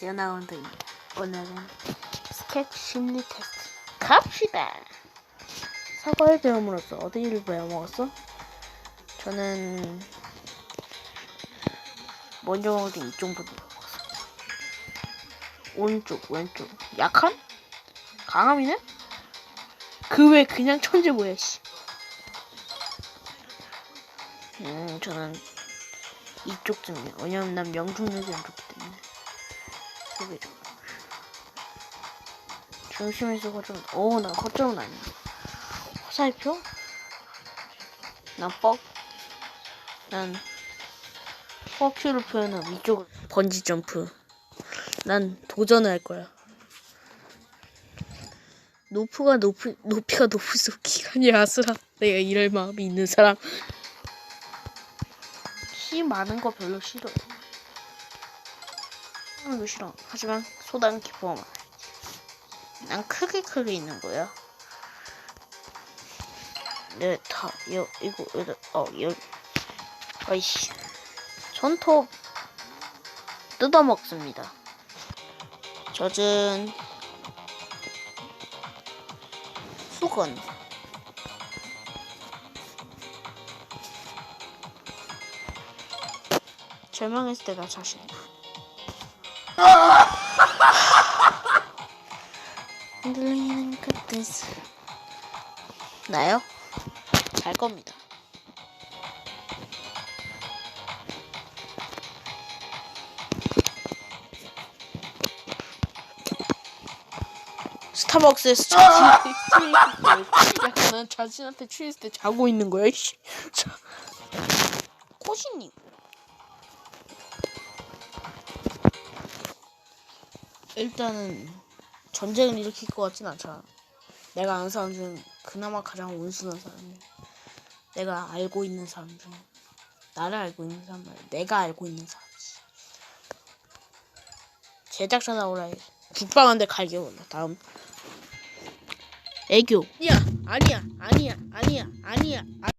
안녕하세요 나운드입니다 오늘은 스케치 심리 테스트 갑시다 사과를 배움으로써 어디를 배워먹었어? 저는 먼저 먹을 때 이쪽부터 먹었어 오른쪽 왼쪽 약한? 강함이네? 그 외 그냥 천재 뭐야 씨 음, 저는 이쪽쯤이요. 왜냐면 난 명중률이 안 좋기 때문에. 소개죠. 중심에서 거점, 오, 나 거점은 아니야. 화살표? 난 뻑. 난 퍼큐를 표현한 위쪽을. 번지 점프. 난 도전을 할 거야. 높이가 높이, 높이가 높을수록 기간이 아슬아. 내가 이럴 마음이 있는 사람. 키 많은 거 별로 싫어. 하는 거 싫어. 하지만 소단 기포만. 난 크게 크게 있는 거야. 네, 다, 여, 이거, 여기, 어, 여기. 아이씨. 손톱 뜯어 먹습니다. 젖은 수건. 절망했을 때 나 자신. 흔들리는 끝에서 나요? 잘 겁니다. 스타벅스에서 자신 약간 난 자신한테 취했을 때 자고 있는 거야. 코시님. 일단은 전쟁을 일으킬 것 같진 않잖아. 내가 아는 사람 중 그나마 가장 온순한 사람이야. 내가 알고 있는 사람 중 나를 알고 있는 사람 말이야. 내가 알고 있는 사람이지. 제작자 나오라 해. 국방한데 갈게 올라. 다음. 애교. 야 아니야 아니야 아니야 아니야. 아...